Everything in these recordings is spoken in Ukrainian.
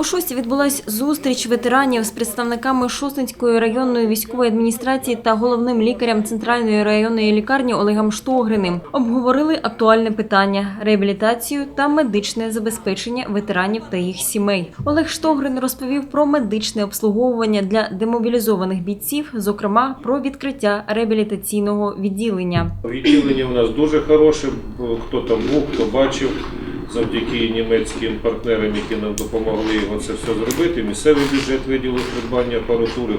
У шості відбулась зустріч ветеранів з представниками Шостинської районної військової адміністрації та головним лікарем центральної районної лікарні Олегом Штогриним. Обговорили актуальне питання реабілітацію та медичне забезпечення ветеранів та їх сімей. Олег Штогрин розповів про медичне обслуговування для демобілізованих бійців, зокрема про відкриття реабілітаційного відділення. Відділення у нас дуже хороше. Хто там був, хто бачив, завдяки німецьким партнерам, які нам допомогли його це все зробити. Місцевий бюджет виділив придбання апаратури.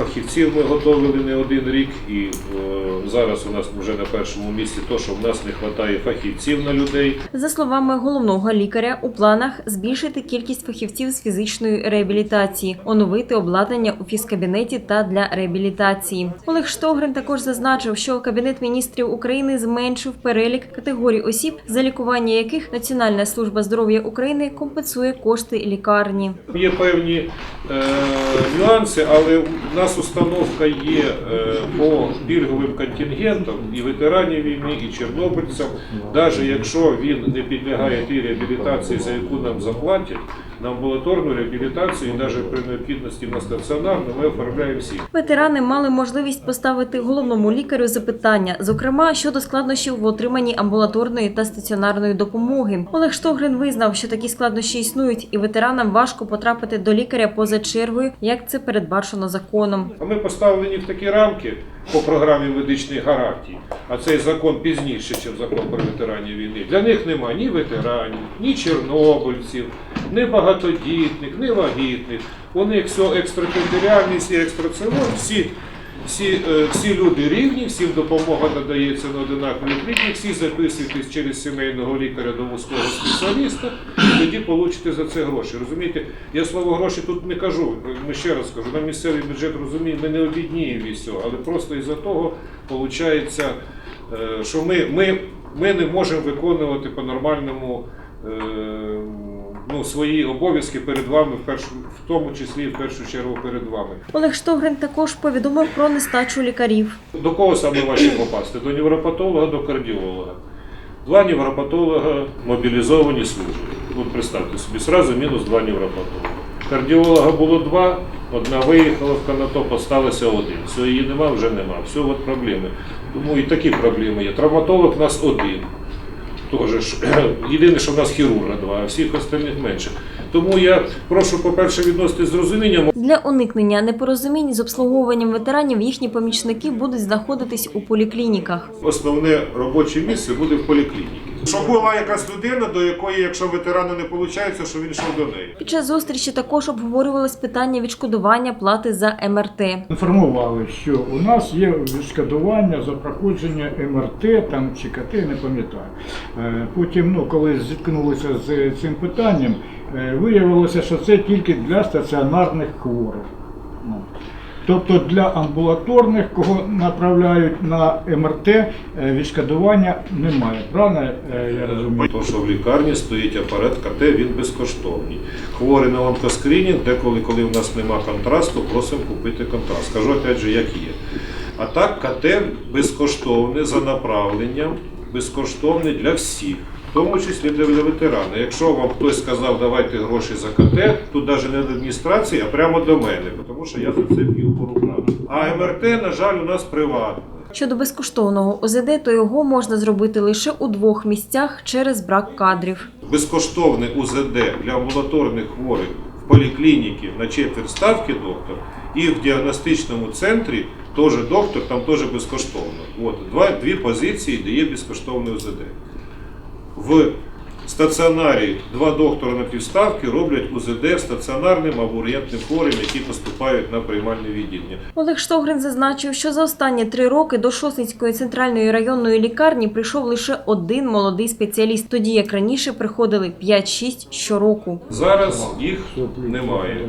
Фахівців ми готовили не один рік, і е, зараз у нас вже на першому місці то, що в нас не вистачає фахівців на людей. За словами головного лікаря, у планах збільшити кількість фахівців з фізичної реабілітації, оновити обладнання у фізкабінеті та для реабілітації. Олег Штогрин також зазначив, що Кабінет міністрів України зменшив перелік категорій осіб, за лікування яких Національна служба здоров'я України компенсує кошти лікарні. Є певні е, нюанси, але в нас установка є е, по пільговим контингентам і ветеранів війни, і чорнобильцям. Навіть якщо він не підлягає тій реабілітації, за яку нам заплатять, на амбулаторну реабілітацію і навіть при необхідності на стаціонарну ми оформляємо всіх. Ветерани мали можливість поставити головному лікарю запитання, зокрема щодо складнощів в отриманні амбулаторної та стаціонарної допомоги. Олег Штогрин визнав, що такі складнощі існують, і ветеранам важко потрапити до лікаря поза чергою, як це передбачено законом. А ми поставлені в такі рамки по програмі медичних гарантій, а цей закон пізніше, ніж закон про ветеранів війни. Для них немає ні ветеранів, ні чорнобильців, ні багатодітних, ні вагітних. У них все екстратериторіальність і екстрацелон, всі. Всі, е, всі люди рівні, всім допомога надається на одинакових рівні, всі записуєтесь через сімейного лікаря до вузького спеціаліста, тоді получите за це гроші. Розумієте, я слово гроші тут не кажу. Ми ще раз кажу, на місцевий бюджет розуміємо, ми не обідніємо від цього, але просто із-за того виходить, що ми, ми, ми не можемо виконувати по-нормальному. е, Ну, свої обов'язки перед вами, в першу, в тому числі в першу чергу перед вами. Олег Штогрин також повідомив про нестачу лікарів. До кого саме важче попасти? До невропатолога, до кардіолога. Два невропатолога мобілізовані служби. От представте собі, зразу мінус два невропатолога. Кардіолога було два, одна виїхала в Канатоп, осталося один. Все, її нема, вже нема. Все, от проблеми. Тому і такі проблеми є. Травматолог у нас один. Тоже ж, єдине, що в нас хірурга два, а всіх остальних менше. Тому я прошу, по-перше, відносити з розумінням. Для уникнення непорозумінь з обслуговуванням ветеранів їхні помічники будуть знаходитись у поліклініках. Основне робоче місце буде в поліклініці. Щоб була якась людина, до якої, якщо ветерану не виходить, що він йшов до неї. Під час зустрічі також обговорювалось питання відшкодування плати за МРТ. Інформували, що у нас є відшкодування за проходження МРТ там чи КТ, не пам'ятаю. Е, Потім, ну, коли зіткнулися з цим питанням, е, виявилося, що це тільки для стаціонарних хворих. Тобто для амбулаторних, кого направляють на МРТ, е, відшкодування немає. Правильно е, я розумію? Тому що в лікарні стоїть апарат КТ, він безкоштовний. Хворий на онкоскринінг, деколи, коли в нас нема контрасту, просимо купити контраст. Скажу опять же, як є. А так КТ безкоштовне за направленням, безкоштовне для всіх. В тому числі для ветерана. Якщо вам хтось сказав, давайте гроші за КТ, тут навіть не до адміністрації, а прямо до мене, тому що я за це б'ю по рукам. А МРТ, на жаль, у нас приватне. Щодо безкоштовного ОЗД, то його можна зробити лише у двох місцях через брак кадрів. безкоштовне УЗД для амбулаторних хворих в поліклініці на четверть ставки доктор і в діагностичному центрі теж доктор, там теж безкоштовно. От, два, дві позиції, де є безкоштовне УЗД. В стаціонарі два доктора на півставки роблять УЗД стаціонарним або ургентним хворим, які поступають на приймальне відділення. Олег Штогрин зазначив, що за останні три роки до Шосницької центральної районної лікарні прийшов лише один молодий спеціаліст, тоді як раніше приходили 5-6 щороку. Зараз їх немає.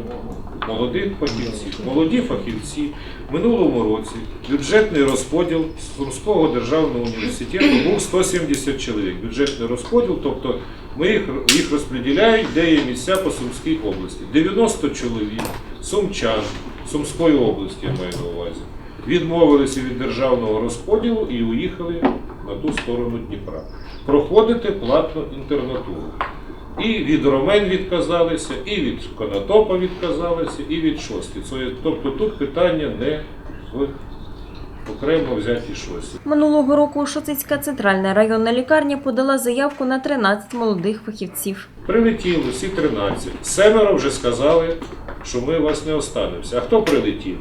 Молодих фахівців. Молоді фахівці в минулому році бюджетний розподіл Сумського державного університету був 170 чоловік. Бюджетний розподіл, тобто ми їх, їх розподіляють, де є місця по Сумській області. 90 чоловік, сумчан Сумської області, я маю на увазі, відмовилися від державного розподілу і уїхали на ту сторону Дніпра. Проходити платну інтернатуру. І від Ромен відказалися, і від Конотопа відказалися, і від Шости. Це- Тобто тут питання не в окремо взятій шості. Минулого року Шосицька центральна районна лікарня подала заявку на 13 молодих фахівців. Прилетіло всі 13. Семеро вже сказали, що ми вас не останемося. А хто прилетів?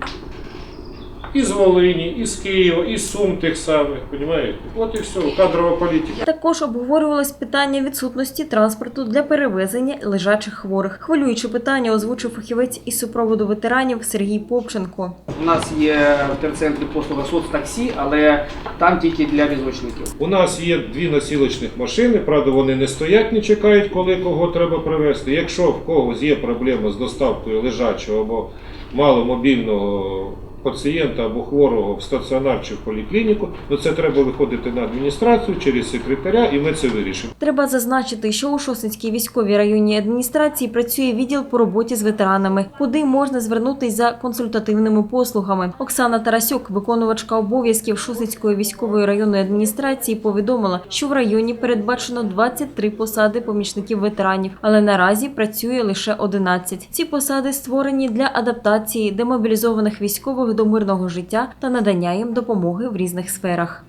Із Волині, із Києва, із Сум тих самих, розумієте? От і все, кадрова політика. Також обговорювалось питання відсутності транспорту для перевезення лежачих хворих. Хвилююче питання озвучив фахівець із супроводу ветеранів Сергій Попченко. У нас є в терцентрі послуга соцтаксі, але там тільки для візочників. У нас є дві носілочних машини, правда, вони не стоять, не чекають, коли кого треба привезти. Якщо в когось є проблема з доставкою лежачого або маломобільного пацієнта або хворого в стаціонар чи в поліклініку, то це треба виходити на адміністрацію через секретаря, і ми це вирішимо. Треба зазначити, що у Шосинській військовій районній адміністрації працює відділ по роботі з ветеранами, куди можна звернутись за консультативними послугами. Оксана Тарасюк, виконувачка обов'язків Шосинської військової районної адміністрації, повідомила, що в районі передбачено 23 посади помічників ветеранів, але наразі працює лише 11. Ці посади створені для адаптації демобілізованих військових до мирного життя та надання їм допомоги в різних сферах.